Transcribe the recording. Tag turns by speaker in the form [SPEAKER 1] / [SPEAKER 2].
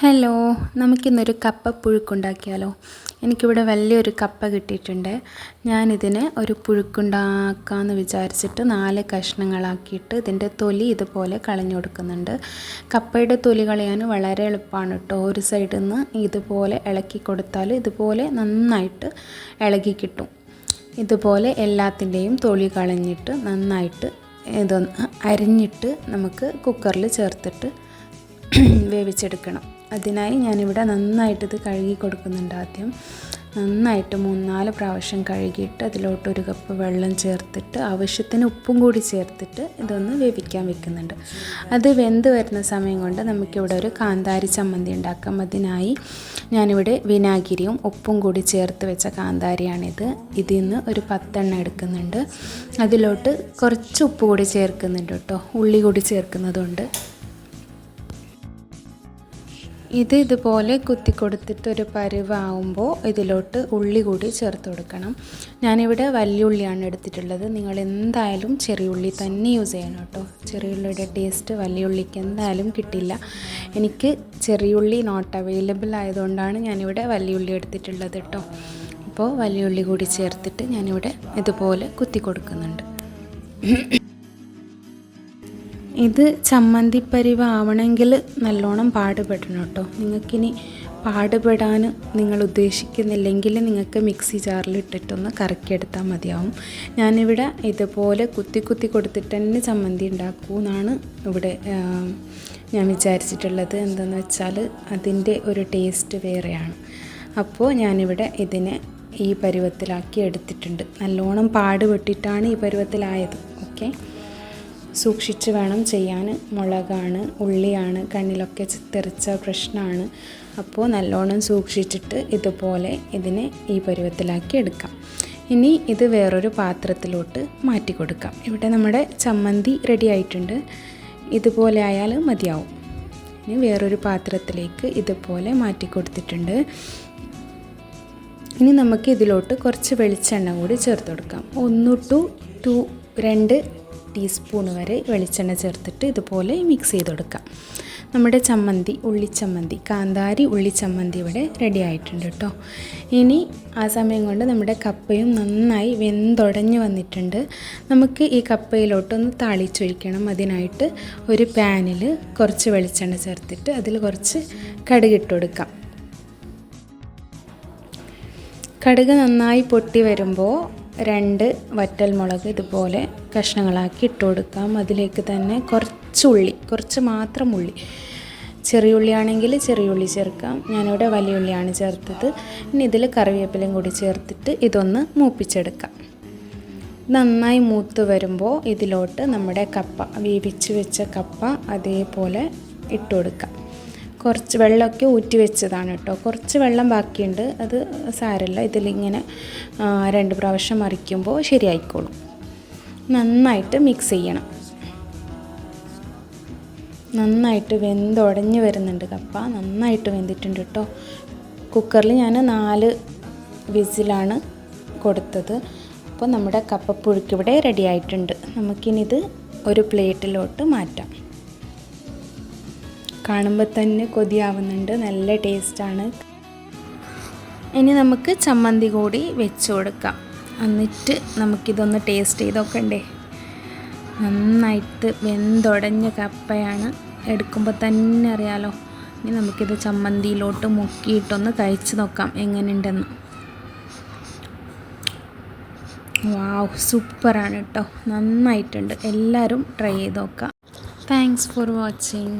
[SPEAKER 1] Hello നമുക്കിന്നൊരു കപ്പ പുഴുക്കുണ്ടാക്കിയാലോ? എനിക്കിവിടെ വലിയൊരു കപ്പ കിട്ടിയിട്ടുണ്ട്. ഞാനിതിനെ ഒരു പുഴുക്കുണ്ടാക്കാമെന്ന് വിചാരിച്ചിട്ട് നാല് കഷ്ണങ്ങളാക്കിയിട്ട് ഇതിന്റെ തൊലി ഇതുപോലെ കളഞ്ഞു കൊടുക്കുന്നുണ്ട്. കപ്പയുടെ തൊലി കളയാൻ വളരെ എളുപ്പമാണ് കേട്ടോ. ഒരു സൈഡിൽ നിന്ന് ഇതുപോലെ ഇളക്കി കൊടുത്താൽ ഇതുപോലെ നന്നായിട്ട് ഇളകി കിട്ടും. ഇതുപോലെ എല്ലാത്തിന്റെയും തൊലി കളഞ്ഞിട്ട് നന്നായിട്ട് ഇതൊന്ന് അരിഞ്ഞിട്ട് നമുക്ക് കുക്കറിൽ ചേർത്തിട്ട് വേവിച്ചെടുക്കണം. അതിനായി ഞാനിവിടെ നന്നായിട്ട് ഇത് കഴുകി കൊടുക്കുന്നുണ്ട് ആദ്യം. നന്നായിട്ട് മൂന്നാൽ പ്രാവശ്യം കഴുകിയിട്ട് അതിലോട്ട് ഒരു കപ്പ് വെള്ളം ചേർത്തിട്ട് ആവശ്യത്തിന് ഉപ്പും കൂടി ചേർത്തിട്ട് ഇതൊന്ന് വേവിക്കാൻ വെക്കുന്നുണ്ട്. അത് വെന്ത് വരുന്ന സമയം കൊണ്ട് നമുക്കിവിടെ ഒരു കാന്താരി ചമ്മന്തി ഉണ്ടാക്കാം. അതിനായി ഞാനിവിടെ വിനാഗിരിയും ഉപ്പും കൂടി ചേർത്ത് വെച്ച കാന്താരിയാണിത്. ഇതിൽ നിന്ന് ഒരു പത്തെണ്ണ എടുക്കുന്നുണ്ട്. അതിലോട്ട് കുറച്ച് ഉപ്പ് കൂടി ചേർക്കുന്നുണ്ട് കേട്ടോ. ഉള്ളി കൂടി ചേർക്കുന്നതുകൊണ്ട് ഇത് ഇതുപോലെ കുത്തി കൊടുത്തിട്ട് ഒരു പരുവാകുമ്പോൾ ഇതിലോട്ട് ഉള്ളി കൂടി ചേർത്ത് കൊടുക്കണം. ഞാനിവിടെ വലിയ ഉള്ളിയാണ് എടുത്തിട്ടുള്ളത്. നിങ്ങൾ എന്തായാലും ചെറിയ ഉള്ളി തന്നെ യൂസ് ചെയ്യണം കേട്ടോ. ചെറിയ ഉള്ളിയുടെ ടേസ്റ്റ് വലിയ ഉള്ളിക്ക് എന്തായാലും കിട്ടില്ല. എനിക്ക് ചെറിയ ഉള്ളി നോട്ട് അവൈലബിൾ ആയതുകൊണ്ടാണ് ഞാനിവിടെ വലിയ ഉള്ളി എടുത്തിട്ടുള്ളത് കേട്ടോ. അപ്പോൾ വലിയ ഉള്ളി കൂടി ചേർത്തിട്ട് ഞാനിവിടെ ഇതുപോലെ കുത്തി കൊടുക്കുന്നുണ്ട് ഇത് ചമ്മന്തിപ്പരിവ് ആവണമെങ്കിൽ നല്ലോണം പാടുപെടണം കേട്ടോ. നിങ്ങൾക്കിനി പാടുപെടാൻ നിങ്ങൾ ഉദ്ദേശിക്കുന്നില്ലെങ്കിൽ നിങ്ങൾക്ക് മിക്സി ജാറിൽ ഇട്ടിട്ടൊന്ന് കറക്കിയെടുത്താൽ മതിയാവും. ഞാനിവിടെ ഇതുപോലെ കുത്തി കുത്തി കൊടുത്തിട്ട് തന്നെ ചമ്മന്തി ഉണ്ടാക്കൂ എന്നാണ് ഇവിടെ ഞാൻ വിചാരിച്ചിട്ടുള്ളത്. എന്തെന്ന് വെച്ചാൽ അതിന്റെ ഒരു ടേസ്റ്റ് വേറെയാണ്. അപ്പോൾ ഞാനിവിടെ ഇതിനെ ഈ പരുവത്തിലാക്കി എടുത്തിട്ടുണ്ട്. നല്ലോണം പാടുപെട്ടിട്ടാണ് ഈ പരുവത്തിലായത്. ഓക്കെ? സൂക്ഷിച്ച് വേണം ചെയ്യാൻ. മുളകാണ് ഉള്ളിയാണ് കണ്ണിലൊക്കെ തെറിച്ച പ്രശ്നമാണ് അപ്പോൾ നല്ലോണം സൂക്ഷിച്ചിട്ട് ഇതുപോലെ ഇതിനെ ഈ പരുവത്തിലാക്കി എടുക്കാം. ഇനി ഇത് വേറൊരു പാത്രത്തിലോട്ട് മാറ്റി കൊടുക്കാം. ഇവിടെ നമ്മുടെ ചമ്മന്തി റെഡി ആയിട്ടുണ്ട്. ഇതുപോലെ ആയാൽ മതിയാവും. ഇനി വേറൊരു പാത്രത്തിലേക്ക് ഇതുപോലെ മാറ്റി കൊടുത്തിട്ടുണ്ട്. ഇനി നമുക്ക് ഇതിലോട്ട് കുറച്ച് വെളിച്ചെണ്ണ കൂടി ചേർത്ത് കൊടുക്കാം. ഒന്ന് ടു ടു രണ്ട് ടീസ്പൂൺ വരെ വെളിച്ചെണ്ണ ചേർത്തിട്ട് ഇതുപോലെ മിക്സ് ചെയ്ത് കൊടുക്കാം നമ്മുടെ ചമ്മന്തി ഉള്ളിച്ചമ്മന്തി കാന്താരി ഉള്ളിച്ചമ്മന്തി ഇവിടെ റെഡി ആയിട്ടുണ്ട് കേട്ടോ. ഇനി ആ സമയം കൊണ്ട് നമ്മുടെ കപ്പയും നന്നായി വെന്തുടഞ്ഞു വന്നിട്ടുണ്ട്. നമുക്ക് ഈ കപ്പയിലോട്ടൊന്ന് താളിച്ചൊഴിക്കണം. അതിനായിട്ട് ഒരു പാനിൽ കുറച്ച് വെളിച്ചെണ്ണ ചേർത്തിട്ട് അതിൽ കുറച്ച് കടുകിട്ട് കൊടുക്കാം കടുക് നന്നായി പൊട്ടി വരുമ്പോൾ രണ്ട് വറ്റൽ മുളക് ഇതുപോലെ കഷ്ണങ്ങളാക്കി ഇട്ട് കൊടുക്കാം. അതിലേക്ക് തന്നെ കുറച്ച് ഉള്ളി കുറച്ച് മാത്രം ഉള്ളി. ചെറിയ ഉള്ളിയാണെങ്കിൽ ചെറിയ ഉള്ളി ചേർക്കാം. ഞാനിവിടെ വലിയ ഉള്ളിയാണ് ചേർത്തത്. ഇനി ഇതിൽ കറിവേപ്പിലയും കൂടി ചേർത്തിട്ട് ഇതൊന്ന് മൂപ്പിച്ചെടുക്കാം. നന്നായി മൂത്ത് വരുമ്പോൾ ഇതിലോട്ട് നമ്മുടെ കപ്പ വേവിച്ച് വെച്ച കപ്പ അതേപോലെ ഇട്ട് കൊടുക്കാം. കുറച്ച് വെള്ളമൊക്കെ ഊറ്റി വെച്ചതാണ് കേട്ടോ. കുറച്ച് വെള്ളം ബാക്കിയുണ്ട്. അത് സാരമില്ല. ഇതിലിങ്ങനെ രണ്ട് പ്രാവശ്യം മറിക്കുമ്പോൾ ശരിയായിക്കോളും. നന്നായിട്ട് മിക്സ് ചെയ്യണം. നന്നായിട്ട് വെന്തുടഞ്ഞ് വരുന്നുണ്ട് കപ്പ. നന്നായിട്ട് വെന്തിട്ടുണ്ട് കേട്ടോ കുക്കറിൽ ഞാൻ നാല് വിസിലാണ് കൊടുത്തത്. അപ്പോൾ നമ്മുടെ കപ്പപ്പുഴുക്ക് ഇവിടെ റെഡി ആയിട്ടുണ്ട്. നമുക്കിനിത് ഒരു പ്ലേറ്റിലോട്ട് മാറ്റാം. കാണുമ്പോൾ തന്നെ കൊതിയാവുന്നുണ്ട്. നല്ല ടേസ്റ്റാണ് ഇനി നമുക്ക് ചമ്മന്തി കൂടി വെച്ച് കൊടുക്കാം. എന്നിട്ട് നമുക്കിതൊന്ന് ടേസ്റ്റ് ചെയ്ത് നോക്കണ്ടേ നന്നായിട്ട് വെന്തുടഞ്ഞ കപ്പയാണ്. എടുക്കുമ്പോൾ തന്നെ അറിയാലോ. ഇനി നമുക്കിത് ചമ്മന്തിയിലോട്ട് മുക്കിയിട്ടൊന്ന് കഴിച്ച് നോക്കാം എങ്ങനെയുണ്ടെന്ന്. വാവ് സൂപ്പറാണ് കേട്ടോ നന്നായിട്ടുണ്ട്. എല്ലാവരും ട്രൈ ചെയ്ത് നോക്കാം. Thanks for watching